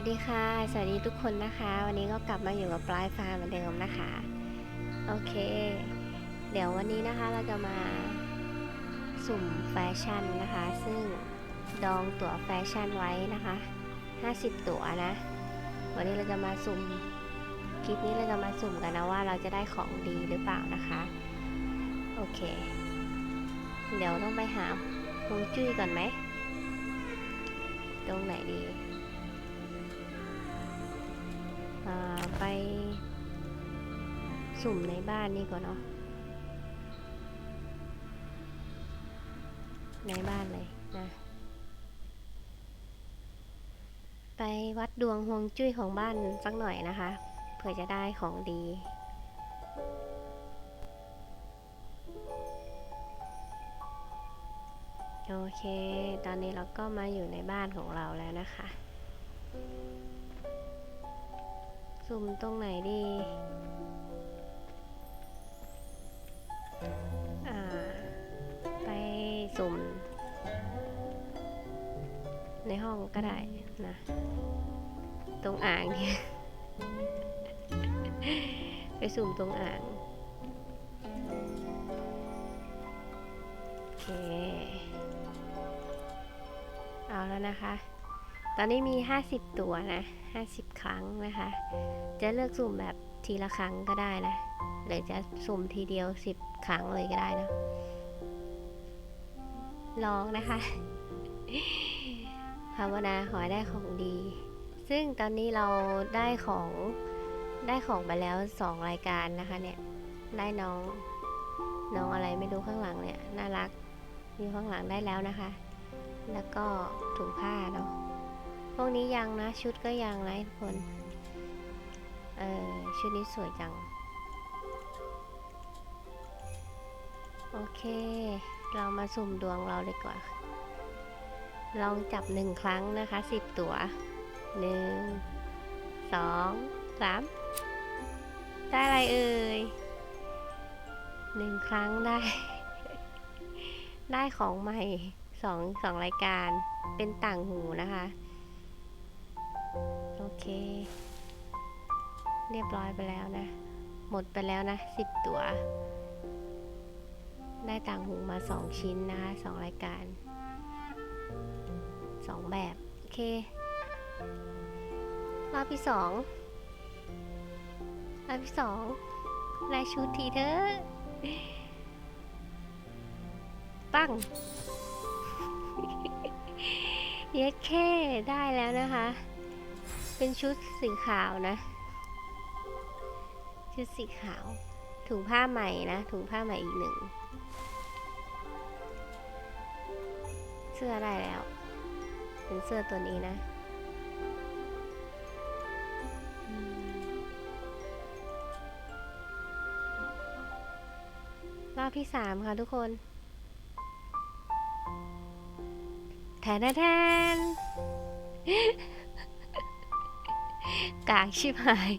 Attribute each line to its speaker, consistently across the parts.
Speaker 1: วัสดีค่ะ สวัสดีทุกคนนะคะ วันนี้ก็กลับมาอยู่กับปลายฟ้าเหมือนเดิมนะคะ โอเค เดี๋ยววันนี้นะคะเราจะมาสุ่มแฟชั่นนะคะ ซึ่งดองตั๋วแฟชั่นไว้นะคะ 50 ตั๋วนะ วันนี้เราจะมาสุ่ม คลิปนี้เราจะมาสุ่มกันนะว่าเราจะได้ของดีหรือเปล่านะคะ โอเค เดี๋ยวต้องไปหาฮวงจุ้ยก่อนไหม ตรงไหนดี ไปสุ่มในบ้านนี่ก่อนเนาะในบ้านเลยนะ ไปวัดดวงฮวงจุ้ยของบ้านสักหน่อยนะคะ เผื่อจะได้ของดีโอเค ตอนนี้เราก็มาอยู่ในบ้านของเราแล้วนะคะ สุ่มตรงไหนดี อ่า ไปสุ่ม ในห้องก็ได้นะ ตรงอ่างเนี่ย ไปสุ่มตรงอ่าง โอเค เอาแล้วนะคะ ตอนนี้มี 50 ตัวนะ 50 ครั้งนะคะ จะเลือกสุ่มแบบทีละครั้งก็ได้นะ หรือจะสุ่มทีเดียว 10 ครั้งเลยก็ได้นะ ลองนะคะภาวนาขอได้ของดี ซึ่งตอนนี้เราได้ของได้ของไปแล้ว 2 รายการนะคะเนี่ย ได้น้องน้องอะไรไม่รู้ข้างหลังเนี่ย น่ารัก อยู่ข้างหลังได้แล้วนะคะ แล้วก็ถุงผ้าเนาะ พวกนี้ยังนะ ชุดก็ยังนะทุกคน เออชุดนี้สวยจัง โอเค เรามาสุ่มดวงเราเลยกว่าลองจับหนึ่งครั้งนะคะสิบตัวหนึ่งสองสามได้อะไรเอ่ยหนึ่งครั้งได้ ได้ของใหม่สองสองรายการเป็นต่างหูนะคะ เคเรียบร้อยไปแล้วนะ หมดไปแล้วนะสิบตัว ได้ต่างหูมาสองชิ้นนะคะสองรายการสองแบบ โอเค รอบที่สองรอบที่สองได้ชุดทีเถอปั้งเย็ดแค่ได้แล้วนะคะ เป็นชุดสีขาวนะ ชุดสีขาว ถุงผ้าใหม่นะ ถุงผ้าใหม่อีกหนึ่ง เสื้อได้แล้ว เป็นเสื้อตัวนี้นะรอบที่สามค่ะทุกคนแทนแทน กากชิบหาย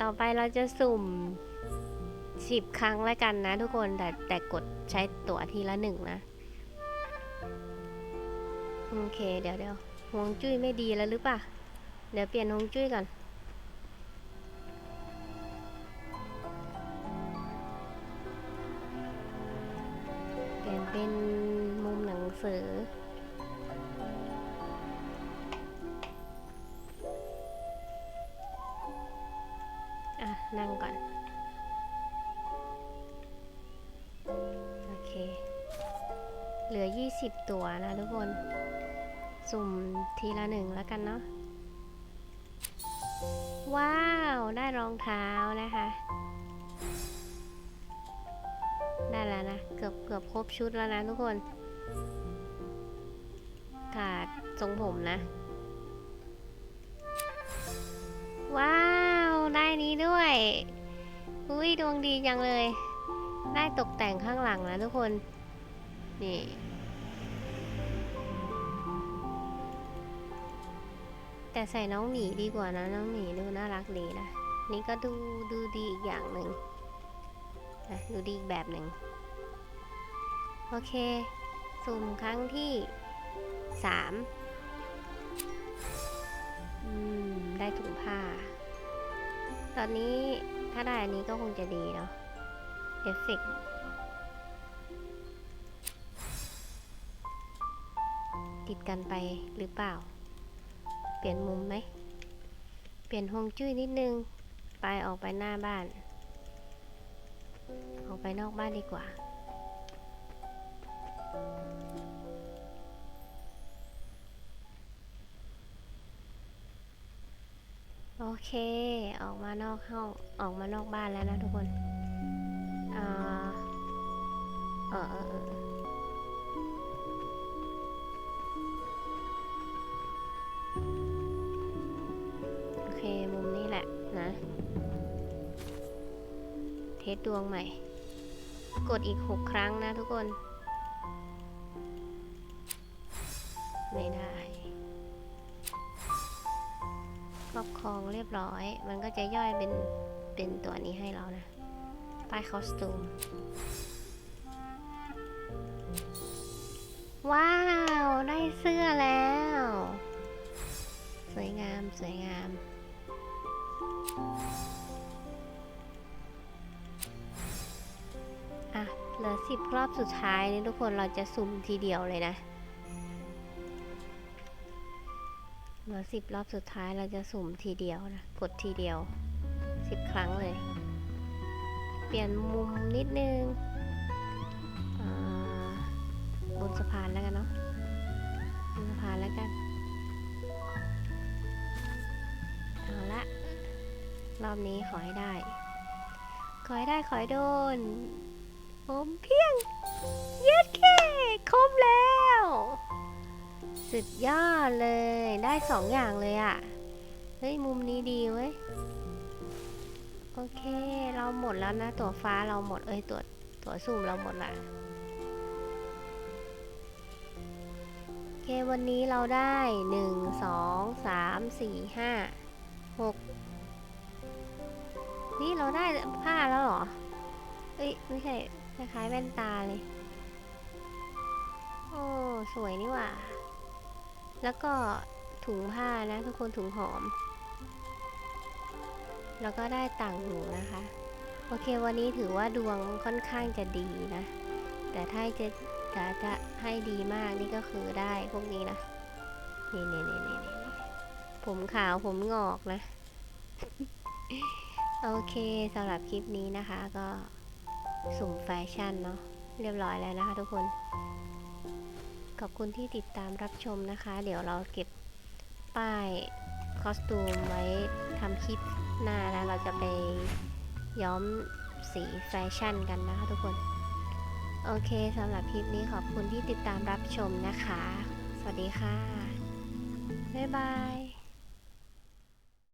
Speaker 1: ต่อไปเราจะสุ่มสิบครั้งแล้วกันนะทุกคนแต่แต่กดใช้ตั๋วทีละหนึ่งนะ โอเคเดี๋ยวเดี๋ยวฮวงจุ้ยไม่ดีแล้วหรือปล่าเดี๋ยวเปลี่ยนฮวงจุ้ยก่อน เปลี่ยนเป็นมุมหนังสือ นั่งก่อน โอเค เหลือ 20 ตัวนะทุกคน สุ่มทีละหนึ่งแล้วกันเนาะ ว้าว ได้รองเท้านะคะ ได้แล้วนะ เกือบเกือบครบชุดแล้วนะทุกคน ขาดทรงผมนะ ว้าว ได้นี้ด้วย อุ้ยดวงดีจังเลย ได้ตกแต่งข้างหลังนะทุกคน นี่แต่ใส่น้องหมีดีกว่านะน้องหมีดูน่ารักดีนะ นี่ก็ดูดูดีอีกอย่างหนึ่งนะดูดีอีกแบบหนึ่งโอเค สุ่มครั้งที่สามอืมได้ถุงผ้า ตอนนี้ถ้าได้อันนี้ก็คงจะดีเนาะเอฟเฟกติดกันไปหรือเปล่า เปลี่ยนมุมไหม เปลี่ยนฮวงจุ้ยนิดนึง ไปออกไปหน้าบ้าน ออกไปนอกบ้านดีกว่า โอเค ออกมานอกห้อง ออกมานอกบ้านแล้วนะทุกคนอ่าเออเออเออโอเค มุมนี้แหละนะ เทสดวงใหม่ กดอีก6ครั้งนะทุกคน ไม่ได้ ครอบครองเรียบร้อย มันก็จะย่อยเป็น เป็นตัวนี้ให้เรานะ ป้ายคอสตูม ว้าว ได้เสื้อแล้ว สวยงาม สวยงามอะเหลือสิบรอบสุดท้ายนี่ทุกคนเราจะสุ่มทีเดียวเลยนะ เหลือสิบรอบสุดท้ายเราจะสุ่มทีเดียวนะ กดทีเดียวสิบครั้งเลย เปลี่ยนมุมนิดนึงบนสะพานแล้วกันเนาะบนสะพานแล้วกัน เอาละ รอบนี้ขอให้ได้ ขอให้ได้ขอให้โดนผมเพียง เย็ดเคครบแล้ว สุดยอดเลย ได้สองอย่างเลยอะ่ะ เฮ้ย มุมนี้ดีเว้ย โอเค เราหมดแล้วนะ ตัวฟ้าเราหมด เอ้ย ตัว ตัวสุ่มเราหมดละโอเค วันนี้เราได้หนึ่งสองสามสี่ห้าหกนี่เราได้ผ้าแล้วเหรอ เอ้ย ไม่ใช่ คล้ายๆแว่นตาเลย โอ้ สวยนี่หว่า แล้วก็ถุงผ้านะทุกคนถุงหอม แล้วก็ได้ต่างหูนะคะ โอเควันนี้ถือว่าดวงค่อนข้างจะดีนะ แต่ถ้าจะจะจะให้ดีมากนี่ก็คือได้พวกนี้นะนี่นี่นี่นี่นี่ผมขาวผมงอกนะ โอเคสำหรับคลิปนี้นะคะก็สุ่มแฟชั่นเนาะเรียบร้อยแล้วนะคะทุกคน ขอบคุณที่ติดตามรับชมนะคะ เดี๋ยวเราเก็บป้ายคอสตูมไว้ทำคลิปหน้าแล้วเราจะไปย้อมสีแฟชั่นกันนะคะทุกคน โอเคสำหรับคลิปนี้ขอบคุณที่ติดตามรับชมนะคะ สวัสดีค่ะ บ๊ายบาย